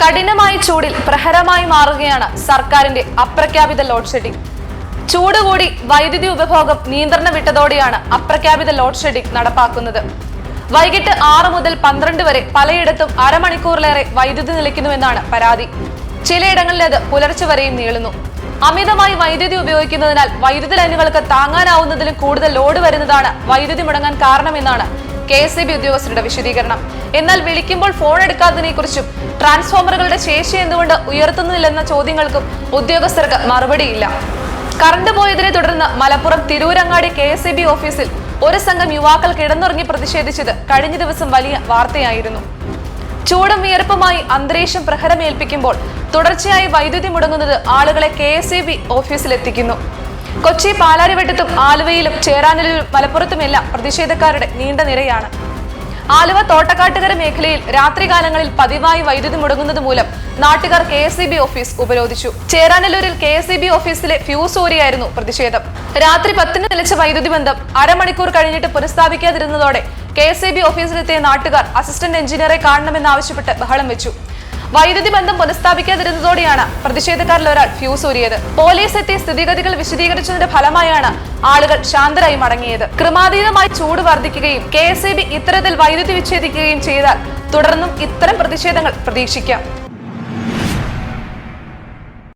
കഠിനമായ ചൂടിൽ പ്രഹരമായി മാറുകയാണ് സർക്കാരിന്റെ അപ്രഖ്യാപിത ലോഡ് ഷെഡിംഗ് ചൂട് കൂടി വൈദ്യുതി ഉപഭോഗം നിയന്ത്രണം വിട്ടതോടെയാണ് അപ്രഖ്യാപിത ലോഡ് ഷെഡിംഗ് നടപ്പാക്കുന്നത്. വൈകിട്ട് ആറ് മുതൽ പന്ത്രണ്ട് വരെ പലയിടത്തും അരമണിക്കൂറിലേറെ വൈദ്യുതി നിലയ്ക്കുന്നുവെന്നാണ് പരാതി. ചിലയിടങ്ങളിൽ അത് പുലർച്ചെ വരെയും നീളുന്നു. അമിതമായി വൈദ്യുതി ഉപയോഗിക്കുന്നതിനാൽ വൈദ്യുതി ലൈനുകൾക്ക് താങ്ങാനാവുന്നതിലും കൂടുതൽ ലോഡ് വരുന്നതാണ് വൈദ്യുതി മുടങ്ങാൻ കാരണമെന്നാണ് കെ എസ് ബി ഉദ്യോഗസ്ഥരുടെ വിശദീകരണം. എന്നാൽ വിളിക്കുമ്പോൾ ഫോൺ എടുക്കാത്തതിനെ കുറിച്ചും ട്രാൻസ്ഫോമറുകളുടെ ശേഷി എന്തുകൊണ്ട് ഉയർത്തുന്നില്ലെന്ന ചോദ്യങ്ങൾക്കും ഉദ്യോഗസ്ഥർക്ക് മറുപടിയില്ല. കറണ്ട് പോയതിനെ തുടർന്ന് Malappuram Tirurangadi K S B ഓഫീസിൽ ഒരു സംഘം യുവാക്കൾ കിടന്നുറങ്ങി പ്രതിഷേധിച്ചത് കഴിഞ്ഞ ദിവസം വലിയ വാർത്തയായിരുന്നു. ചൂടും വിയർപ്പുമായി അന്തരീക്ഷം പ്രഹരമേൽപ്പിക്കുമ്പോൾ തുടർച്ചയായി വൈദ്യുതി മുടങ്ങുന്നത് ആളുകളെ കെ എസ് ഇ ബി ഓഫീസിലെത്തിക്കുന്നു. കൊച്ചി പാലാരിവട്ടത്തും ആലുവയിലും ചേരാനലിലും മലപ്പുറത്തുമെല്ലാം പ്രതിഷേധക്കാരുടെ നീണ്ട നിരയാണ്. ആലുവ തോട്ടക്കാട്ടുകര മേഖലയിൽ രാത്രികാലങ്ങളിൽ പതിവായി വൈദ്യുതി മുടങ്ങുന്നത് മൂലം നാട്ടുകാർ K S E B office ഉപരോധിച്ചു. ചേരാനല്ലൂരിൽ കെ എസ് ഇ ബി ഓഫീസിലെ ഫ്യൂസ് ഊരിയായിരുന്നു പ്രതിഷേധം. രാത്രി പത്തിന് നിലച്ച വൈദ്യുതി ബന്ധം അരമണിക്കൂർ കഴിഞ്ഞിട്ട് പുനഃസ്ഥാപിക്കാതിരുന്നതോടെ കെ എസ് ഇ ബി ഓഫീസിലെത്തിയ നാട്ടുകാർ അസിസ്റ്റന്റ് എഞ്ചിനീയറെ കാണണമെന്നാവശ്യപ്പെട്ട് ബഹളം വെച്ചു. വൈദ്യുതി ബന്ധം പുനഃസ്ഥാപിക്കാതിരുന്നതോടെയാണ് പ്രതിഷേധക്കാരിൽ ഒരാൾ ഫ്യൂസ് ഊരിയത്. പോലീസ് എത്തി സ്ഥിതിഗതികൾ വിശദീകരിച്ചതിന്റെ ഫലമായാണ് ആളുകൾ ശാന്തരായി മടങ്ങിയത്. ക്രമാതീതമായി ചൂട് വർദ്ധിക്കുകയും കെ ഇത്തരത്തിൽ വൈദ്യുതി വിച്ഛേദിക്കുകയും ചെയ്താൽ തുടർന്നും ഇത്തരം പ്രതിഷേധങ്ങൾ പ്രതീക്ഷിക്കാം.